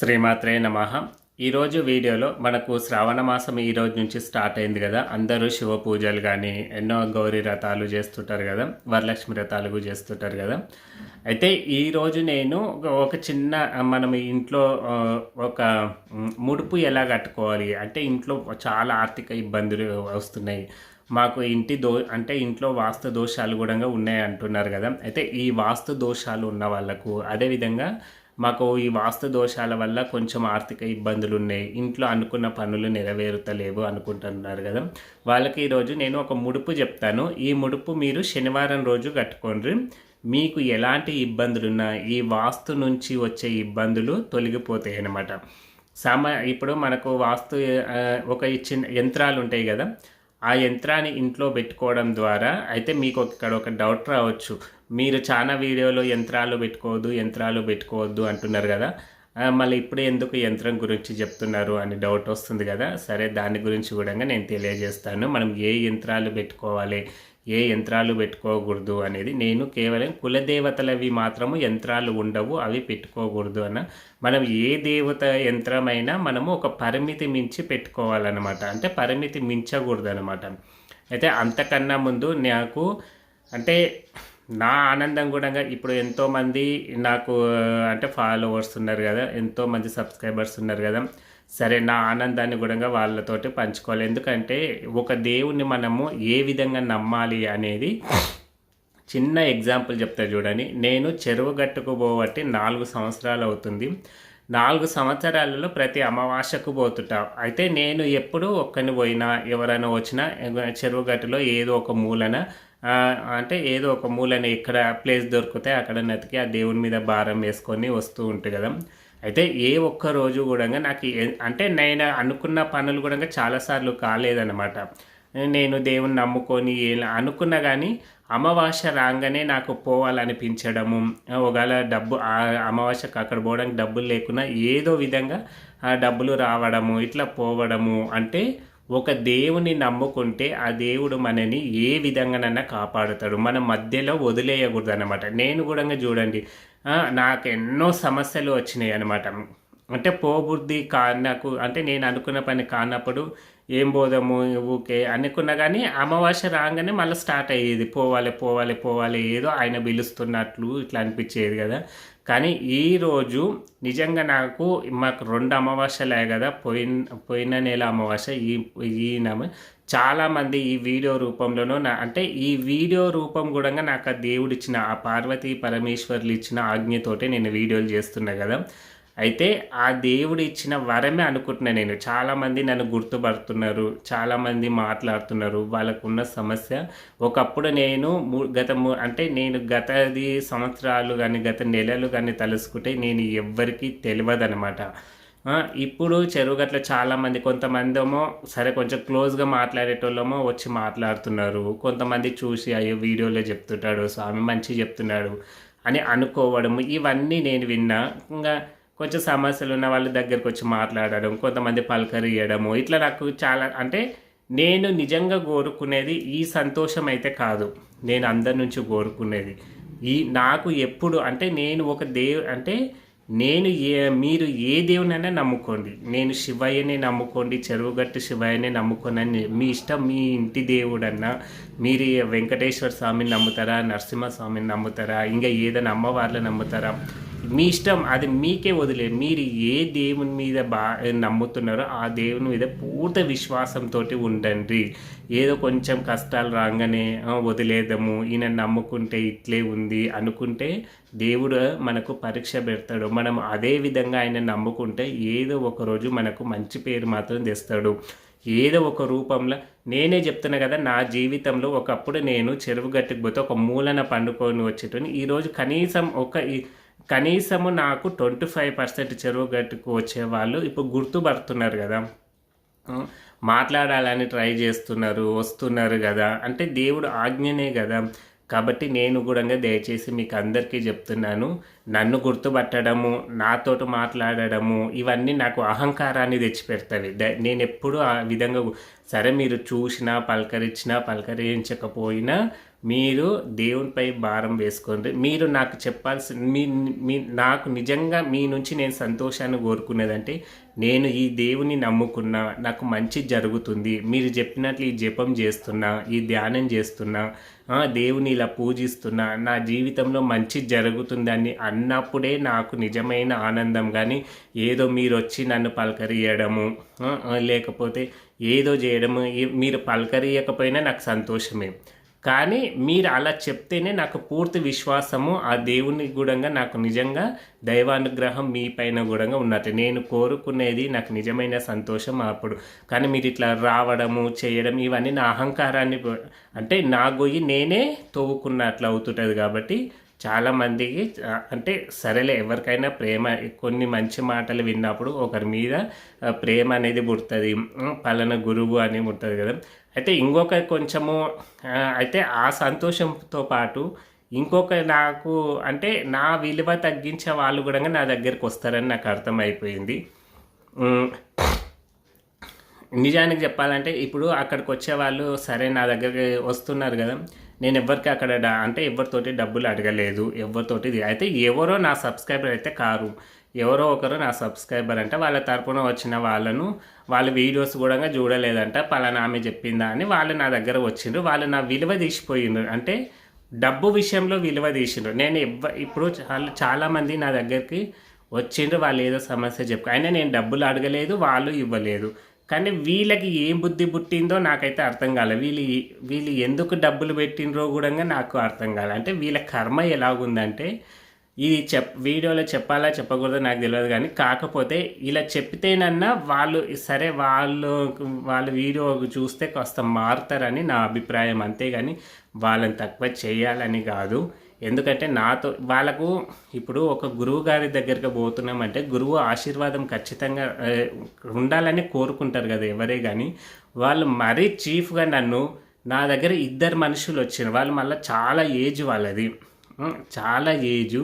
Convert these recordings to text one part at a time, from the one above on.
శ్రీమాత్రే నమ. ఈరోజు వీడియోలో మనకు శ్రావణ మాసం ఈ రోజు నుంచి స్టార్ట్ అయింది కదా. అందరూ శివ పూజలు కానీ ఎన్నో గౌరీ రథాలు చేస్తుంటారు కదా. వరలక్ష్మి రథాలు చేస్తుంటారు కదా. అయితే ఈరోజు నేను ఒక చిన్న మనం ఇంట్లో ఒక ముడుపు ఎలా కట్టుకోవాలి? అంటే ఇంట్లో చాలా ఆర్థిక ఇబ్బందులు వస్తున్నాయి. మాకు ఇంటి దో అంటే ఇంట్లో వాస్తు దోషాలు కూడా ఉన్నాయి అంటున్నారు కదా. అయితే ఈ వాస్తు దోషాలు ఉన్న వాళ్ళకు అదేవిధంగా మాకు ఈ వాస్తు దోషాల వల్ల కొంచెం ఆర్థిక ఇబ్బందులు ఉన్నాయి ఇంట్లో అనుకున్న పనులు నెరవేరుతలేవు అనుకుంటున్నారు కదా. వాళ్ళకి ఈరోజు నేను ఒక ముడుపు చెప్తాను. ఈ ముడుపు మీరు శనివారం రోజు కట్టుకోండి. మీకు ఎలాంటి ఇబ్బందులున్నా ఈ వాస్తు నుంచి వచ్చే ఇబ్బందులు తొలగిపోతాయి అన్నమాట. సామా ఇప్పుడు మనకు వాస్తు ఒక చిన్న యంత్రాలు ఉంటాయి కదా. ఆ యంత్రాన్ని ఇంట్లో పెట్టుకోవడం ద్వారా అయితే మీకు ఇక్కడ ఒక డౌట్ రావచ్చు. మీరు చాలా వీడియోలో యంత్రాలు పెట్టుకోవద్దు యంత్రాలు పెట్టుకోవద్దు అంటున్నారు కదా. మళ్ళీ ఇప్పుడు ఎందుకు యంత్రం గురించి చెప్తున్నారు అని డౌట్ వస్తుంది కదా. సరే దాని గురించి కూడా నేను తెలియజేస్తాను. మనం ఏ యంత్రాలు పెట్టుకోవాలి? ఏ యంత్రాలు పెట్టుకోకూడదు అనేది నేను కేవలం కులదేవతలవి మాత్రము యంత్రాలు ఉండవు అవి పెట్టుకోకూడదు అన్న. మనం ఏ దేవత యంత్రమైనా మనము ఒక పరిమితి మించి పెట్టుకోవాలన్నమాట. అంటే పరిమితి మించకూడదు అనమాట అయితే అంతకన్నా ముందు నాకు అంటే నా ఆనందం కూడా ఇప్పుడు ఎంతోమంది నాకు అంటే ఫాలోవర్స్ ఉన్నారు కదా ఎంతోమంది సబ్స్క్రైబర్స్ ఉన్నారు కదా. సరే నా ఆనందాన్ని కూడా వాళ్ళతోటి పంచుకోవాలి. ఎందుకంటే ఒక దేవుణ్ణి మనము ఏ విధంగా నమ్మాలి అనేది చిన్న ఎగ్జాంపుల్ చెప్తా చూడని నేను చెరువు గట్టుకు పోబట్టి నాలుగు సంవత్సరాలు అవుతుంది. నాలుగు సంవత్సరాలలో ప్రతి అమావాస్యకు పోతుంటా. అయితే నేను ఎప్పుడు ఒక్కని పోయినా ఎవరైనా వచ్చినా చెరువు గట్టులో ఏదో ఒక మూలన అంటే ఏదో ఒక మూలన ఇక్కడ ప్లేస్ దొరికితే అక్కడ నతికి ఆ దేవుని మీద భారం వేసుకొని వస్తూ ఉంటుంది కదా. అయితే ఏ ఒక్క రోజు కూడా నాకు అంటే నేను అనుకున్న పనులు కూడా చాలాసార్లు కాలేదన్నమాట. నేను దేవుని నమ్ముకొని అనుకున్నా కానీ అమావాస్య రాగానే నాకు పోవాలనిపించడము ఒకవేళ డబ్బు ఆ అమావాస్యకు అక్కడ పోవడానికి డబ్బులు లేకున్నా ఏదో విధంగా ఆ డబ్బులు రావడము ఇట్లా పోవడము అంటే ఒక దేవుని నమ్ముకుంటే ఆ దేవుడు మనని ఏ విధంగానైనా కాపాడుతాడు. మన మధ్యలో వదిలేయకూడదు అనమాట నేను కూడా చూడండి నాకు ఎన్నో సమస్యలు వచ్చినాయి అనమాట అంటే పోబుద్ధి కానకు అంటే నేను అనుకున్న పని కానప్పుడు ఏం పోదాము ఊకే అనుకున్నా కానీ అమావాస్య రాగానే మళ్ళీ స్టార్ట్ అయ్యేది. పోవాలి పోవాలి పోవాలి ఏదో ఆయన పిలుస్తున్నట్లు ఇట్లా అనిపించేది కదా. కానీ ఈరోజు నిజంగా నాకు మాకు రెండు అమావాస్యలే కదా పోయిన పోయిన నెల అమావాస్య ఈ ఈ చాలామంది ఈ వీడియో రూపంలోనూ నా అంటే ఈ వీడియో రూపం కూడా నాకు ఆ దేవుడిచ్చిన ఆ పార్వతీ పరమేశ్వర్లు ఇచ్చిన ఆజ్ఞతోటే నేను వీడియోలు చేస్తున్నా కదా. అయితే ఆ దేవుడు ఇచ్చిన వరమే అనుకుంటున్నా నేను. చాలామంది నన్ను గుర్తుపడుతున్నారు చాలామంది మాట్లాడుతున్నారు వాళ్ళకున్న సమస్య. ఒకప్పుడు నేను గత అంటే నేను గతది సంవత్సరాలు కానీ గత నెలలు కానీ తలుసుకుంటే నేను ఎవ్వరికీ తెలియదనమాట ఆ, ఇప్పుడు చెరువుగట్ల చాలామంది కొంతమంది ఏమో సరే కొంచెం క్లోజ్గా మాట్లాడేటోళ్ళమో వచ్చి మాట్లాడుతున్నారు. కొంతమంది చూసి అయ్యో వీడియోలో చెప్తుంటాడు స్వామి మంచి చెప్తున్నాడు అని అనుకోవడం ఇవన్నీ నేను విన్నా. ఇంకా కొంచెం సమస్యలు ఉన్న వాళ్ళ దగ్గరకు వచ్చి మాట్లాడడం కొంతమంది పలకరియడము ఇట్లా నాకు చాలా అంటే నేను నిజంగా కోరుకునేది ఈ సంతోషం అయితే కాదు. నేను అందరి నుంచి కోరుకునేది. ఈ నాకు ఎప్పుడు అంటే నేను ఒక దేవు అంటే నేను ఏ మీరు ఏ దేవునైనా నమ్ముకోండి. నేను శివయ్యనే నమ్ముకోండి చెరువుగట్టు శివయ్యనే నమ్ముకోనని మీ ఇష్టం మీ ఇంటి దేవుడన్నా మీరు వెంకటేశ్వర స్వామిని నమ్ముతారా నరసింహ స్వామిని నమ్ముతారా ఇంకా ఏదైనా అమ్మవార్లు నమ్ముతారా? మీ ఇష్టం అది మీకే వదిలే. మీరు ఏ దేవుని మీద బా నమ్ముతున్నారో ఆ దేవుని మీద పూర్తి విశ్వాసంతో ఉండండి. ఏదో కొంచెం కష్టాలు రాగానే వదిలేదము ఈయన నమ్ముకుంటే ఇట్లే ఉంది అనుకుంటే దేవుడు మనకు పరీక్ష పెడతాడు. మనం అదే విధంగా ఆయన నమ్ముకుంటే ఏదో ఒక రోజు మనకు మంచి పేరు మాత్రం తెస్తాడు. ఏదో ఒక రూపంలో నేనే చెప్తున్నా కదా నా జీవితంలో ఒకప్పుడు నేను చెరువు గట్టుకు పోతే ఒక మూలన పండుకొని వచ్చేటోని ఈరోజు కనీసం ఒక ఈ- కనీసము నాకు ట్వంటీ ఫైవ్ పర్సెంట్ చెరువు గట్టుకు వచ్చే వాళ్ళు ఇప్పుడు గుర్తుపడుతున్నారు కదా. మాట్లాడాలని ట్రై చేస్తున్నారు వస్తున్నారు కదా. అంటే దేవుడు ఆజ్ఞనే కదా. కాబట్టి నేను కూడా దయచేసి మీకు అందరికీ చెప్తున్నాను నన్ను గుర్తుపట్టడము నాతోటి మాట్లాడడము ఇవన్నీ నాకు అహంకారాన్ని తెచ్చిపెడతాయి. ద- నేను ఎప్పుడూ ఆ విధంగా సరే మీరు చూసినా పలకరించినా పలకరించకపోయినా మీరు దేవునిపై భారం వేసుకోండి. మీరు నాకు చెప్పాల్సిన మీ మీ నాకు నిజంగా మీ నుంచి నేను సంతోషాన్ని కోరుకునేదంటే నేను ఈ దేవుని నమ్ముకున్నా నాకు మంచి జరుగుతుంది. మీరు చెప్పినట్లు ఈ జపం చేస్తున్నా ఈ ధ్యానం చేస్తున్నా దేవుని ఇలా పూజిస్తున్నా నా జీవితంలో మంచి జరుగుతుందని అన్నప్పుడే నాకు నిజమైన ఆనందం. కానీ ఏదో మీరు వచ్చి నన్ను పలకరియడము లేకపోతే ఏదో చేయడము మీరు పలకరియకపోయినా నాకు సంతోషమే. కానీ మీరు అలా చెప్తేనే నాకు పూర్తి విశ్వాసము ఆ దేవుని గుడంగా నాకు నిజంగా దైవానుగ్రహం మీ పైన గుడంగా ఉన్నట్టు నేను కోరుకునేది నాకు నిజమైన సంతోషం అప్పుడు. కానీ మీరు ఇట్లా రావడము చేయడం ఇవన్నీ నా అహంకారాన్ని అంటే నా గొయ్యి నేనే తవ్వుకున్నట్లు అవుతుంటుంది కాబట్టి చాలామందికి అంటే సరేలే ఎవరికైనా ప్రేమ కొన్ని మంచి మాటలు విన్నప్పుడు ఒకరి మీద ప్రేమ అనేది పుడుతుంది. పలానా గురువు అని పుడుతుంది కదా. అయితే ఇంకొక కొంచెము అయితే ఆ సంతోషంతో పాటు ఇంకొక నాకు అంటే నా విలువ తగ్గించే వాళ్ళు కూడా నా దగ్గరికి వస్తారని నాకు అర్థమైపోయింది. నిజానికి చెప్పాలంటే ఇప్పుడు అక్కడికి వచ్చే వాళ్ళు సరే నా దగ్గరికి వస్తున్నారు కదా. నేను ఎవరికి అక్కడ అంటే ఎవరితోటి డబ్బులు అడగలేదు ఎవరితోటి అయితే ఎవరో నా సబ్స్క్రైబర్ అయితే కారు. ఎవరో ఒకరు నా సబ్స్క్రైబర్ అంటే వాళ్ళ తరపున వచ్చిన వాళ్ళను వాళ్ళ వీడియోస్ కూడా చూడలేదంట పలానా ఆమె చెప్పిందా అని వాళ్ళు నా దగ్గర వచ్చిండ్రు. వాళ్ళు నా విలువ తీసిపోయిండ్రు. అంటే డబ్బు విషయంలో విలువ తీసిండ్రు నేను ఎవ్వ ఇప్పుడు చాలా చాలామంది నా దగ్గరికి వచ్చిండ్రు. వాళ్ళు ఏదో సమస్య చెప్పు అయినా నేను డబ్బులు అడగలేదు వాళ్ళు ఇవ్వలేదు. కానీ వీళ్ళకి ఏం బుద్ధి పుట్టిందో నాకైతే అర్థం కాలేదు వీళ్ళు వీళ్ళు ఎందుకు డబ్బులు పెట్టినరో కూడా నాకు అర్థం కాలే. అంటే వీళ్ళ కర్మ ఎలాగుందంటే ఇది చెప్ వీడియోలో చెప్పాలా చెప్పకూడదో నాకు తెలియదు కానీ కాకపోతే ఇలా చెప్తేనన్నా వాళ్ళు సరే వాళ్ళు వాళ్ళ వీడియో చూస్తే కాస్త మారుతారని నా అభిప్రాయం. అంతేగాని వాళ్ళని తక్కువ చేయాలని కాదు. ఎందుకంటే నాతో వాళ్ళకు ఇప్పుడు ఒక గురువు గారి దగ్గరికి పోతున్నామంటే గురువు ఆశీర్వాదం ఖచ్చితంగా ఉండాలని కోరుకుంటారు కదా ఎవరే కానీ వాళ్ళు మరీ చీఫ్గా నన్ను నా దగ్గర ఇద్దరు మనుషులు వచ్చారు వాళ్ళు మళ్ళీ చాలా ఏజ్ వాళ్ళది. చాలా ఏజు.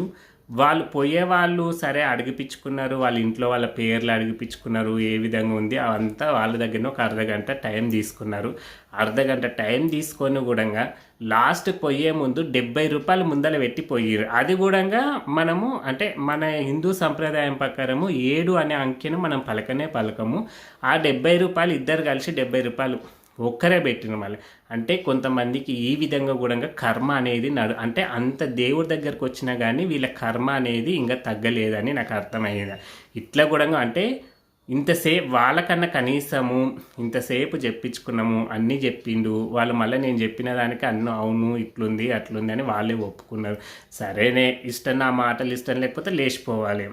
వాళ్ళు పోయేవాళ్ళు సరే అడిగిపించుకున్నారు వాళ్ళ ఇంట్లో వాళ్ళ పేర్లు అడిగిపించుకున్నారు ఏ విధంగా ఉంది అంతా వాళ్ళ దగ్గర ఒక అర్ధగంట టైం తీసుకున్నారు. అర్ధగంట టైం తీసుకొని కూడా లాస్ట్ పోయే ముందు డెబ్బై రూపాయలు ముందర పెట్టి పోయారు అది కూడా మనము అంటే మన హిందూ సంప్రదాయం ప్రకారము ఏడు అనే అంకెను మనం పలకనే పలకము. ఆ డెబ్బై రూపాయలు ఇద్దరు కలిసి డెబ్బై రూపాయలు ఒక్కరే పెట్టిన మళ్ళీ. అంటే కొంతమందికి ఈ విధంగా కూడా కర్మ అనేది నడు అంటే అంత దేవుడి దగ్గరకు వచ్చినా కానీ వీళ్ళ కర్మ అనేది ఇంకా తగ్గలేదని నాకు అర్థమయ్యేది. ఇట్లా కూడా అంటే ఇంతసేపు వాళ్ళకన్నా కనీసము ఇంతసేపు చెప్పించుకున్నాము అన్నీ చెప్పిండు వాళ్ళు మళ్ళీ నేను చెప్పిన దానికి అన్ను అవును ఇట్లుంది అట్లుంది అని వాళ్ళే ఒప్పుకున్నారు. సరేనే ఇష్టం నా మాటలు ఇష్టం లేకపోతే లేచిపోవాలి.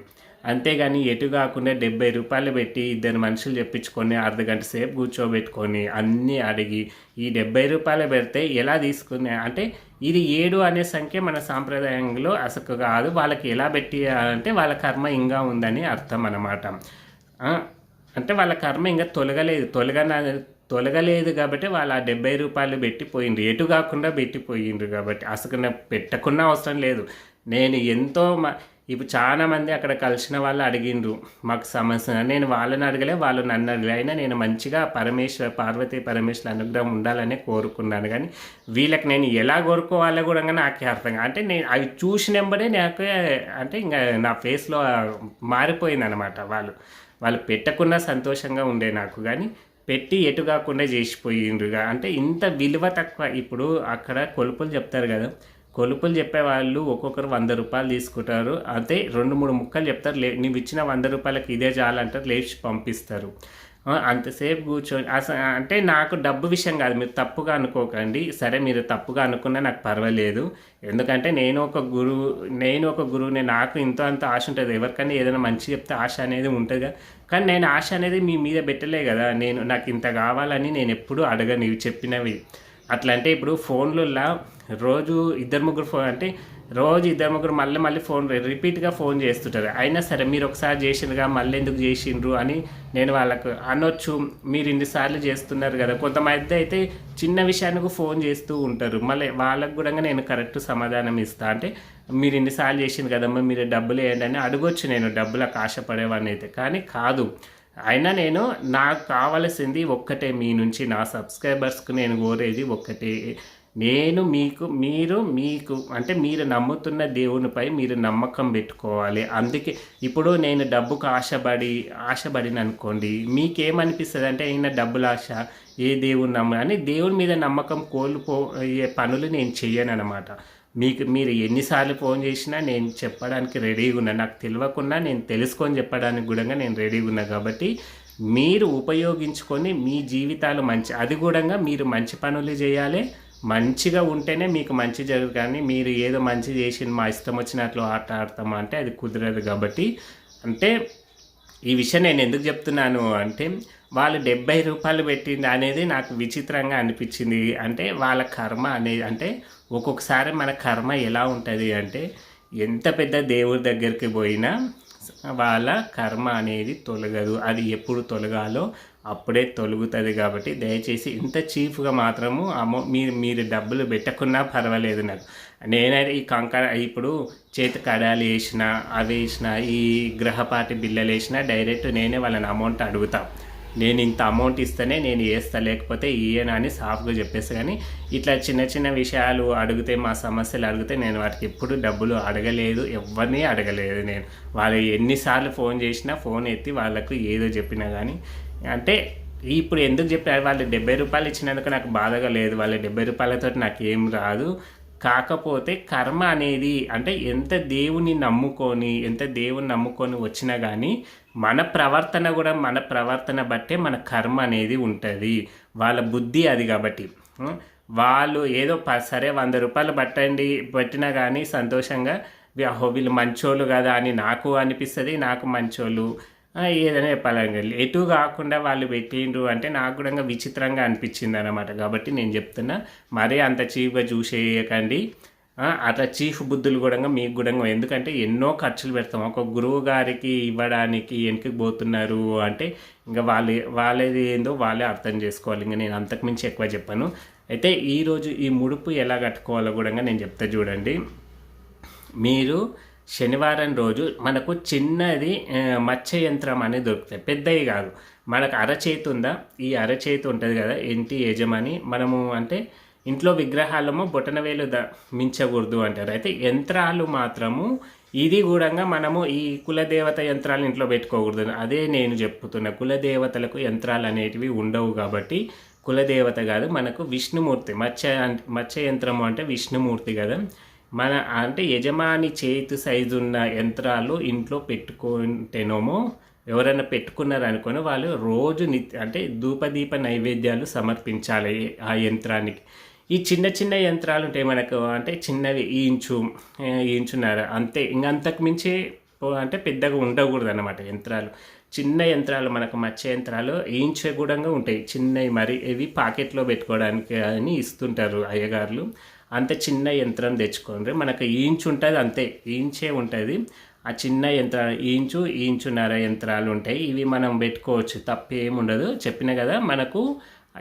అంతేగాని ఎటు కాకుండా డెబ్బై రూపాయలు పెట్టి ఇద్దరు మనుషులు చెప్పించుకొని అర్ధగంట సేపు కూర్చోబెట్టుకొని అన్నీ అడిగి ఈ డెబ్బై రూపాయలు పెడితే ఎలా తీసుకునే? అంటే ఇది ఏడు అనే సంఖ్య మన సాంప్రదాయంలో అసలు కాదు. వాళ్ళకి ఎలా పెట్టి అంటే వాళ్ళ కర్మ ఇంకా ఉందని అర్థం అన్నమాట. అంటే వాళ్ళ కర్మ ఇంకా తొలగలేదు. తొలగన తొలగలేదు కాబట్టి వాళ్ళు ఆ డెబ్బై రూపాయలు పెట్టి పోయిండ్రు ఎటు కాకుండా పెట్టి పోయిండ్రు కాబట్టి అసలు పెట్టకుండా అవసరం లేదు. నేను ఎంతో మ- ఇప్పుడు చాలా మంది అక్కడ కలిసిన వాళ్ళు అడిగిండ్రు మాకు సమస్య నేను వాళ్ళని అడగలే వాళ్ళు నన్ను అడగలే. అయినా నేను మంచిగా పరమేశ్వర పార్వతీ పరమేశ్వర అనుగ్రహం ఉండాలని కోరుకున్నాను. కానీ వీళ్ళకి నేను ఎలా కోరుకోవాలో కూడా నాకే అర్థం అంటే నేను అవి చూసినప్పుడే నాకు అంటే ఇంకా నా ఫేస్లో మారిపోయింది అనమాట వాళ్ళు. వాళ్ళు పెట్టకుండా సంతోషంగా ఉండే నాకు. కానీ పెట్టి ఎటు కాకుండా చేసిపోయిండ్రుగా అంటే ఇంత విలువ తక్కువ. ఇప్పుడు అక్కడ కొలుపులు చెప్తారు కదా కొలుపులు చెప్పే వాళ్ళు ఒక్కొక్కరు వంద రూపాయలు తీసుకుంటారు. అయితే రెండు మూడు ముక్కలు చెప్తారు. లే నువ్వు ఇచ్చిన వంద రూపాయలకి ఇదే చాలంటారు. లేచి పంపిస్తారు. అంతసేపు కూర్చొని అసలు అంటే నాకు డబ్బు విషయం కాదు. మీరు తప్పుగా అనుకోకండి. సరే మీరు తప్పుగా అనుకున్నా నాకు పర్వాలేదు. ఎందుకంటే నేను ఒక గురువు నేను ఒక గురువుని. నాకు ఇంత అంత ఆశ ఉంటుంది. ఎవరికైనా ఏదైనా మంచి చెప్తే ఆశ అనేది ఉంటుంది కానీ నేను ఆశ అనేది మీ మీద పెట్టలే కదా. నేను నాకు ఇంత కావాలని నేను ఎప్పుడూ అడగను. ఇవి చెప్పినవి. అట్లా అంటే ఇప్పుడు ఫోన్లలో రోజు ఇద్దరు ముగ్గురు ఫోన్ అంటే రోజు ఇద్దరు ముగ్గురు మళ్ళీ మళ్ళీ ఫోన్ రిపీట్గా ఫోన్ చేస్తుంటారు. అయినా సరే మీరు ఒకసారి చేసిండ్రుగా మళ్ళీ ఎందుకు చేసిండ్రు అని నేను వాళ్ళకు అనొచ్చు. మీరు ఇన్నిసార్లు చేస్తున్నారు కదా. కొంతమంది అయితే చిన్న విషయానికి ఫోన్ చేస్తూ ఉంటారు. మళ్ళీ వాళ్ళకు కూడా నేను కరెక్ట్ సమాధానం ఇస్తా. అంటే మీరు ఇన్నిసార్లు చేసింది కదమ్మా మీరు డబ్బులు వేయండి అని అడగొచ్చు నేను. డబ్బులకు ఆశపడేవాడిని అయితే కానీ కాదు. అయినా నేను నాకు కావలసింది ఒక్కటే మీ నుంచి నా సబ్స్క్రైబర్స్కు నేను కోరేది ఒక్కటే. నేను మీకు మీరు మీకు అంటే మీరు నమ్ముతున్న దేవునిపై మీరు నమ్మకం పెట్టుకోవాలి. అందుకే ఇప్పుడు నేను డబ్బుకు ఆశపడి ఆశపడిన అనుకోండి మీకేమనిపిస్తుంది అంటే అయినా డబ్బుల ఆశ ఏ దేవుని నమ్మ అని దేవుని మీద నమ్మకం కోల్పోయే పనులు నేను చెయ్యను అనమాట మీకు మీరు ఎన్నిసార్లు ఫోన్ చేసినా నేను చెప్పడానికి రెడీగా ఉన్నా. నాకు తెలియకుండా నేను తెలుసుకొని చెప్పడానికి కూడా నేను రెడీగా ఉన్నా కాబట్టి మీరు ఉపయోగించుకొని మీ జీవితాలు మంచి అది కూడా మీరు మంచి పనులు చేయాలి. మంచిగా ఉంటేనే మీకు మంచి జరుగుతుంది కానీ మీరు ఏదో మంచి చేసి మా ఇష్టం వచ్చినట్లు ఆట ఆడతామా అంటే అది కుదరదు కాబట్టి. అంటే ఈ విషయం నేను ఎందుకు చెప్తున్నాను అంటే వాళ్ళు డెబ్బై రూపాయలు పెట్టింది అనేది నాకు విచిత్రంగా అనిపించింది. అంటే వాళ్ళ కర్మ అనేది అంటే ఒక్కొక్కసారి మన కర్మ ఎలా ఉంటుంది అంటే ఎంత పెద్ద దేవుడి దగ్గరికి పోయినా వాళ్ళ కర్మ అనేది తొలగదు. అది ఎప్పుడు తొలగాలో అప్పుడే తొలుగుతుంది కాబట్టి దయచేసి ఇంత చీఫ్గా మాత్రము అమౌ మీరు మీరు డబ్బులు పెట్టకున్నా పర్వాలేదు నాకు. నేనైతే ఈ కంకర ఇప్పుడు చేతి కడాలు వేసిన అవి వేసిన ఈ గ్రహపాటి బిల్లలు వేసిన డైరెక్ట్ నేనే వాళ్ళని అమౌంట్ అడుగుతాను నేను ఇంత అమౌంట్ ఇస్తేనే నేను వేస్తా లేకపోతే ఇయ్యను అని సాఫ్గా చెప్పేసి కానీ ఇట్లా చిన్న చిన్న విషయాలు అడిగితే మా సమస్యలు అడిగితే నేను వాటికి ఎప్పుడు డబ్బులు అడగలేదు ఎవరిని అడగలేదు నేను. వాళ్ళు ఎన్నిసార్లు ఫోన్ చేసినా ఫోన్ ఎత్తి వాళ్ళకు ఏదో చెప్పినా కానీ అంటే ఇప్పుడు ఎందుకు చెప్పారు? వాళ్ళు డెబ్బై రూపాయలు ఇచ్చినందుకు నాకు బాధగా లేదు. వాళ్ళ డెబ్బై రూపాయలతో నాకు ఏం రాదు. కాకపోతే కర్మ అనేది అంటే ఎంత దేవుని నమ్ముకొని ఎంత దేవుని నమ్ముకొని వచ్చినా కానీ మన ప్రవర్తన కూడా మన ప్రవర్తన బట్టే మన కర్మ అనేది ఉంటుంది. వాళ్ళ బుద్ధి అది కాబట్టి. వాళ్ళు ఏదో సరే వంద రూపాయలు పట్టండి పెట్టినా కానీ సంతోషంగా వీళ్ళు మంచోళ్ళు కదా అని నాకు అనిపిస్తుంది నాకు మంచోళ్ళు. ఏదైనా చెప్పాలని ఎటు కాకుండా వాళ్ళు పెట్టిండ్రు అంటే నాకు కూడా విచిత్రంగా అనిపించింది అనమాట కాబట్టి నేను చెప్తున్నా మరీ అంత చీప్గా చూసేయకండి. అట్లా చీఫ్ బుద్ధులు కూడా మీకు కూడా ఎందుకంటే ఎన్నో ఖర్చులు పెడతాం. ఒక గురువు గారికి ఇవ్వడానికి వెనక్కి పోతున్నారు అంటే ఇంకా వాళ్ళు వాళ్ళది ఏందో వాళ్ళే అర్థం చేసుకోవాలి. ఇంకా నేను అంతకుమించి ఎక్కువ చెప్పాను. అయితే ఈరోజు ఈ ముడుపు ఎలా కట్టుకోవాలో కూడా నేను చెప్తా చూడండి. మీరు శనివారం రోజు మనకు చిన్నది మత్స్య యంత్రం అనేది దొరుకుతాయి. పెద్దవి కాదు. మనకు అరచేతి ఉందా? ఈ అరచేతి ఉంటుంది కదా ఏంటి యజమాని. మనము అంటే ఇంట్లో విగ్రహాలము బొటనవేలు ద మించకూడదు అంటారు. అయితే యంత్రాలు మాత్రము ఇది కూడా మనము ఈ కులదేవత యంత్రాలు ఇంట్లో పెట్టుకోకూడదు. అదే నేను చెప్తున్న కులదేవతలకు యంత్రాలు అనేటివి ఉండవు కాబట్టి కులదేవత కాదు మనకు విష్ణుమూర్తి మత్స్య మత్స్య యంత్రము అంటే విష్ణుమూర్తి కదా. మన అంటే యజమాని చేతి సైజు ఉన్న యంత్రాలు ఇంట్లో పెట్టుకుంటేనేమో ఎవరైనా పెట్టుకున్నారు అనుకొని వాళ్ళు రోజు నిత్య అంటే ధూపదీప నైవేద్యాలు సమర్పించాలి ఆ యంత్రానికి. ఈ చిన్న చిన్న యంత్రాలు ఉంటాయి మనకు అంటే చిన్నవి ఈ ఇంచు ఈ ఇంచున్నర అంతే. ఇంకంతకు మించి అంటే పెద్దగా ఉండకూడదు అనమాట యంత్రాలు. చిన్న యంత్రాలు మనకు మచ్చ యంత్రాలు ఇంచే కూడంగా ఉంటాయి. చిన్నవి మరి ఇవి పాకెట్లో పెట్టుకోవడానికి అని ఇస్తుంటారు అయ్యగారులు. అంత చిన్న యంత్రం తెచ్చుకోండి మనకు ఇంచు ఉంటుంది అంతే. ఇంచే ఉంటుంది. ఆ చిన్న యంత్రాలు ఇంచు ఇంచున్నర యంత్రాలు ఉంటాయి. ఇవి మనం పెట్టుకోవచ్చు. తప్పేముండదు చెప్పిన కదా మనకు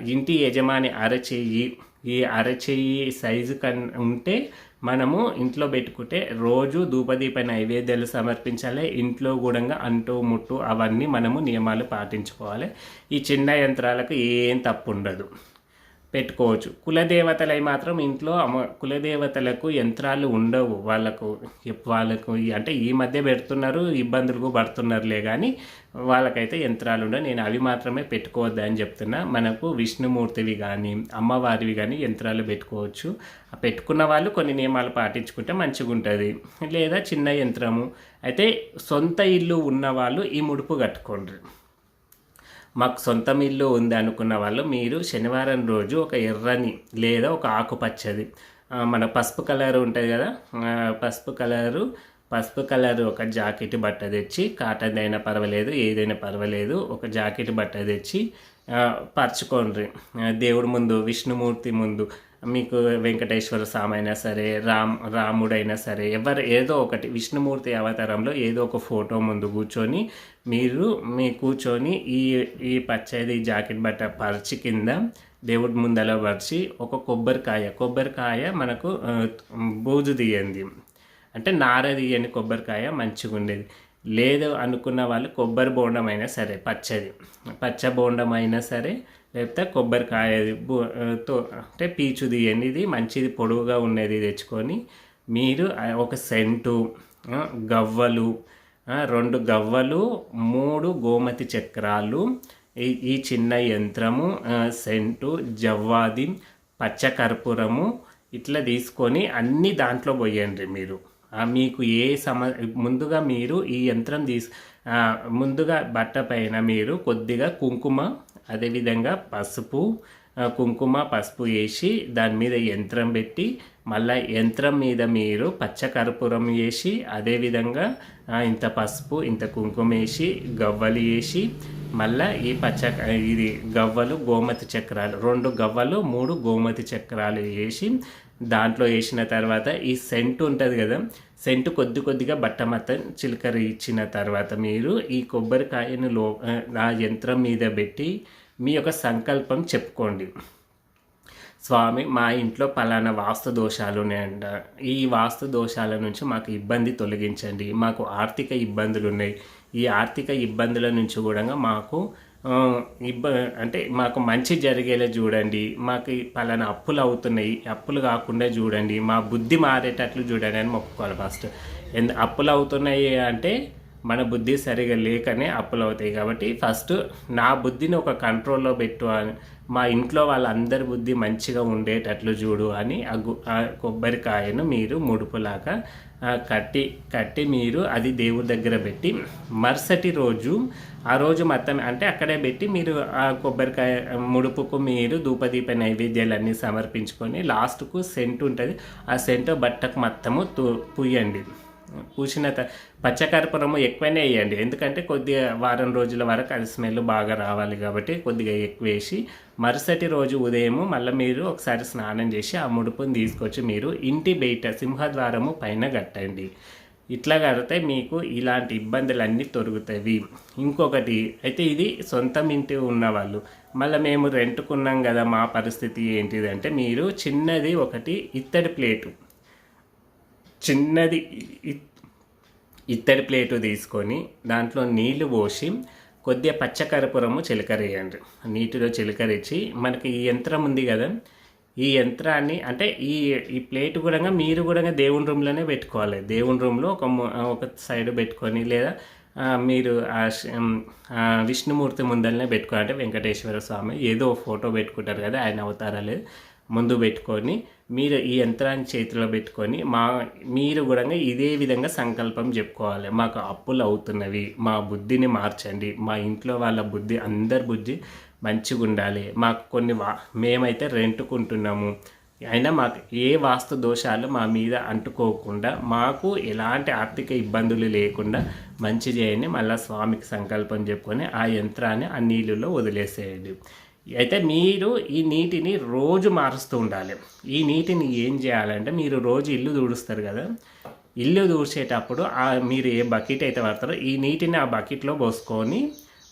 ఇంటి యజమాని అరచేయి ఈ అరచేయి సైజు కన్ ఉంటే మనము ఇంట్లో పెట్టుకుంటే రోజు ధూపదీప నైవేద్యాలు సమర్పించాలి. ఇంట్లో కూడా అంటూ ముట్టు అవన్నీ మనము నియమాలు పాటించుకోవాలి. ఈ చిన్న యంత్రాలకు ఏం తప్పు ఉండదు పెట్టుకోవచ్చు. కులదేవతలై మాత్రం ఇంట్లో అమ్మ కులదేవతలకు యంత్రాలు ఉండవు. వాళ్ళకు వాళ్ళకు అంటే ఈ మధ్య పెడుతున్నారు ఇబ్బందులకు పడుతున్నారులే కానీ వాళ్ళకైతే యంత్రాలు ఉండవు. నేను అవి మాత్రమే పెట్టుకోవద్దు అని చెప్తున్నా. మనకు విష్ణుమూర్తివి కానీ అమ్మవారివి కానీ యంత్రాలు పెట్టుకోవచ్చు. పెట్టుకున్న వాళ్ళు కొన్ని నియమాలు పాటించుకుంటే మంచిగా ఉంటుంది లేదా చిన్న యంత్రము. అయితే సొంత ఇల్లు ఉన్నవాళ్ళు ఈ ముడుపు కట్టుకోండి మాకు సొంతం ఇల్లు ఉంది అనుకున్న వాళ్ళు మీరు శనివారం రోజు ఒక ఎర్రని లేదా ఒక ఆకుపచ్చది మన పసుపు కలర్ ఉంటుంది కదా పసుపు కలరు పసుపు కలర్ ఒక జాకెట్ బట్ట తెచ్చి కాటన్ అయినా పర్వాలేదు ఏదైనా పర్వాలేదు ఒక జాకెట్ బట్ట తెచ్చి పరచుకోండి దేవుడి ముందు విష్ణుమూర్తి ముందు మీకు వెంకటేశ్వర స్వామి అయినా సరే రామ్ రాముడైనా సరే ఎవరు ఏదో ఒకటి విష్ణుమూర్తి అవతారంలో ఏదో ఒక ఫోటో ముందు కూర్చొని మీరు మీ కూర్చొని ఈ ఈ పచ్చది జాకెట్ బట్ట పరిచి కింద దేవుడి ముందల పరిచి ఒక కొబ్బరికాయ కొబ్బరికాయ మనకు బూజు తీయండి. అంటే నార తీయని కొబ్బరికాయ మంచిగా ఉండేది. లేదు అనుకున్న వాళ్ళు కొబ్బరి బోండం అయినా సరే పచ్చది పచ్చ బోండం అయినా సరే లేకపోతే కొబ్బరికాయది తో అంటే పీచు తీయండి. ఇది మంచిది పొడవుగా ఉండేది తెచ్చుకొని మీరు ఒక సెంటు గవ్వలు రెండు గవ్వలు మూడు గోమతి చక్రాలు ఈ ఈ చిన్న యంత్రము సెంటు జవ్వాది పచ్చకర్పూరము ఇట్లా తీసుకొని అన్ని దాంట్లో పోయండి మీరు. మీకు ఏ సమ ముందుగా మీరు ఈ యంత్రం తీసు ముందుగా బట్ట పైన మీరు కొద్దిగా కుంకుమ అదేవిధంగా పసుపు కుంకుమ పసుపు వేసి దాని మీద యంత్రం పెట్టి మళ్ళా యంత్రం మీద మీరు పచ్చకర్పూరం వేసి అదేవిధంగా ఇంత పసుపు ఇంత కుంకుమ వేసి గవ్వలు వేసి మళ్ళా ఈ పచ్చ ఇది గవ్వలు గోమతి చక్రాలు. రెండు గవ్వలు మూడు గోమతి చక్రాలు వేసి దాంట్లో వేసిన తర్వాత ఈ సెంటు ఉంటుంది కదా సెంటు కొద్ది కొద్దిగా బట్ట మొత్తం చిలకర ఇచ్చిన తర్వాత మీరు ఈ కొబ్బరికాయను లో ఆ యంత్రం మీద పెట్టి మీ యొక్క సంకల్పం చెప్పుకోండి. స్వామి మా ఇంట్లో పలానా వాస్తు దోషాలు ఉన్నాయంట. ఈ వాస్తు దోషాల నుంచి మాకు ఇబ్బంది తొలగించండి. మాకు ఆర్థిక ఇబ్బందులు ఉన్నాయి. ఈ ఆర్థిక ఇబ్బందుల నుంచి కూడా మాకు ఇబ్బ అంటే మాకు మంచి జరిగేలా చూడండి. మాకు పలానా అప్పులు అవుతున్నాయి. అప్పులు కాకుండా చూడండి. మా బుద్ధి మారేటట్లు చూడండి అని మొక్కుకోవాలి ఫస్ట్. ఎందు అప్పులు అవుతున్నాయి అంటే మన బుద్ధి సరిగా లేకనే అప్పులు అవుతాయి. కాబట్టి ఫస్ట్ నా బుద్ధిని ఒక కంట్రోల్లో పెట్టు అని మా ఇంట్లో వాళ్ళందరి బుద్ధి మంచిగా ఉండేటట్లు చూడు అని ఆ గు- ఆ కొబ్బరికాయను మీరు ముడుపులాగా కట్టి కట్టి మీరు అది దేవుడి దగ్గర పెట్టి మరుసటి రోజు ఆ రోజు మొత్తం అంటే అక్కడే పెట్టి మీరు ఆ కొబ్బరికాయ ముడుపుకు మీరు ధూపదీప నైవేద్యాలన్నీ సమర్పించుకొని లాస్ట్కు సెంట్ ఉంటుంది. ఆ సెంట్ బట్టకు మొత్తము తూ పూయండి పూసిన త పచ్చకర్పూరము ఎక్కువనే వేయండి. ఎందుకంటే కొద్దిగా వారం రోజుల వరకు అది స్మెల్ బాగా రావాలి కాబట్టి కొద్దిగా ఎక్కువ వేసి మరుసటి రోజు ఉదయము మళ్ళీ మీరు ఒకసారి స్నానం చేసి ఆ ముడుపుని తీసుకొచ్చి మీరు ఇంటి బయట సింహద్వారము పైన కట్టండి. ఇట్లా కడితే మీకు ఇలాంటి ఇబ్బందులన్నీ తొలుగుతాయి ఇంకొకటి అయితే ఇది సొంతం ఇంటి ఉన్నవాళ్ళు. మళ్ళీ మేము రెంట్కున్నాం కదా మా పరిస్థితి ఏంటిదంటే మీరు చిన్నది ఒకటి ఇత్తడి ప్లేటు. చిన్నది ఇత్తడి ప్లేటు తీసుకొని దాంట్లో నీళ్ళు పోసి కొద్దిగా పచ్చకర్పూరము చిలకరేయండి నీటిలో చిలకరించి మనకి ఈ యంత్రం ఉంది కదా ఈ యంత్రాన్ని అంటే ఈ ఈ ప్లేట్ కూడా మీరు కూడా దేవుని రూమ్లోనే పెట్టుకోవాలి. దేవుని రూమ్లో ఒక ఒక సైడ్ పెట్టుకొని లేదా మీరు ఆ విష్ణుమూర్తి ముందరనే పెట్టుకోవాలంటే వెంకటేశ్వర స్వామి ఏదో ఫోటో పెట్టుకుంటారు కదా ఆయన అవతారాలు. ముందు పెట్టుకొని మీరు ఈ యంత్రాన్ని చేతిలో పెట్టుకొని మా మీరు కూడా ఇదే విధంగా సంకల్పం చెప్పుకోవాలి. మాకు అప్పులు అవుతున్నవి మా బుద్ధిని మార్చండి. మా ఇంట్లో వాళ్ళ బుద్ధి అందరి బుద్ధి మంచిగా ఉండాలి. మాకు కొన్ని వా మేమైతే రెంట్కుంటున్నాము. అయినా మాకు ఏ వాస్తు దోషాలు మా మీద అంటుకోకుండా మాకు ఎలాంటి ఆర్థిక ఇబ్బందులు లేకుండా మంచి చేయండి. మళ్ళీ స్వామికి సంకల్పం చెప్పుకొని ఆ యంత్రాన్ని ఆ నీళ్ళలో వదిలేసేయండి. అయితే మీరు ఈ నీటిని రోజు మారుస్తూ ఉండాలి. ఈ నీటిని ఏం చేయాలంటే మీరు రోజు ఇల్లు తుడుస్తారు కదా. ఇల్లు దూర్చేటప్పుడు మీరు ఏ బకెట్ అయితే పడతారో ఈ నీటిని ఆ బకెట్లో పోసుకొని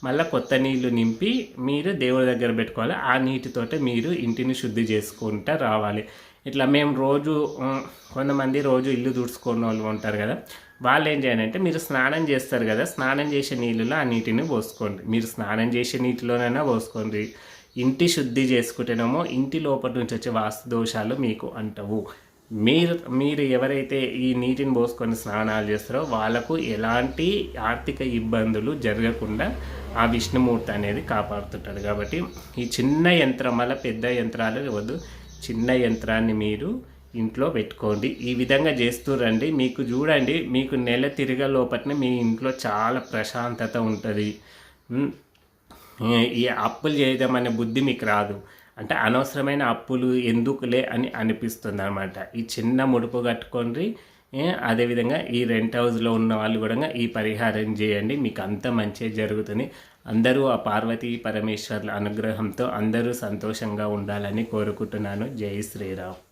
మళ్ళీ కొత్త నీళ్ళు నింపి మీరు దేవుడి దగ్గర పెట్టుకోవాలి. ఆ నీటితోటే మీరు ఇంటిని శుద్ధి చేసుకుంటూ రావాలి. ఇట్లా మేము రోజు కొంతమంది రోజు ఇల్లు తుడుచుకున్న వాళ్ళు ఉంటారు కదా. వాళ్ళు ఏం చేయాలంటే మీరు స్నానం చేస్తారు కదా. స్నానం చేసే నీళ్ళలో ఆ నీటిని పోసుకోండి. మీరు స్నానం చేసే నీటిలోనైనా పోసుకోండి. ఇంటి శుద్ధి చేసుకుంటేనేమో ఇంటి లోపల నుంచి వచ్చే వాస్తు దోషాలు మీకు అంటవు. మీరు మీరు ఎవరైతే ఈ నీటిని పోసుకొని స్నానాలు చేస్తారో వాళ్ళకు ఎలాంటి ఆర్థిక ఇబ్బందులు జరగకుండా ఆ విష్ణుమూర్తి అనేది కాపాడుతుంటాడు. కాబట్టి ఈ చిన్న యంత్రం వల్ల పెద్ద యంత్రాలు వద్దు చిన్న యంత్రాన్ని మీరు ఇంట్లో పెట్టుకోండి. ఈ విధంగా చేస్తూ రండి. మీకు చూడండి మీకు నెల తిరగ లోపట్నే మీ ఇంట్లో చాలా ప్రశాంతత ఉంటుంది. ఈ అప్పులు చేయడం అనే బుద్ధి మీకు రాదు. అంటే అనవసరమైన అప్పులు ఎందుకులే అని అనిపిస్తుంది అనమాట ఈ చిన్న ముడుపు కట్టుకోండి. అదేవిధంగా ఈ రెంట్ హౌస్లో ఉన్న వాళ్ళు కూడా ఈ పరిహారం చేయండి. మీకు అంత మంచి జరుగుతుంది. అందరూ ఆ పార్వతీ పరమేశ్వర్ల అనుగ్రహంతో అందరూ సంతోషంగా ఉండాలని కోరుకుంటున్నాను. జై శ్రీరామ్.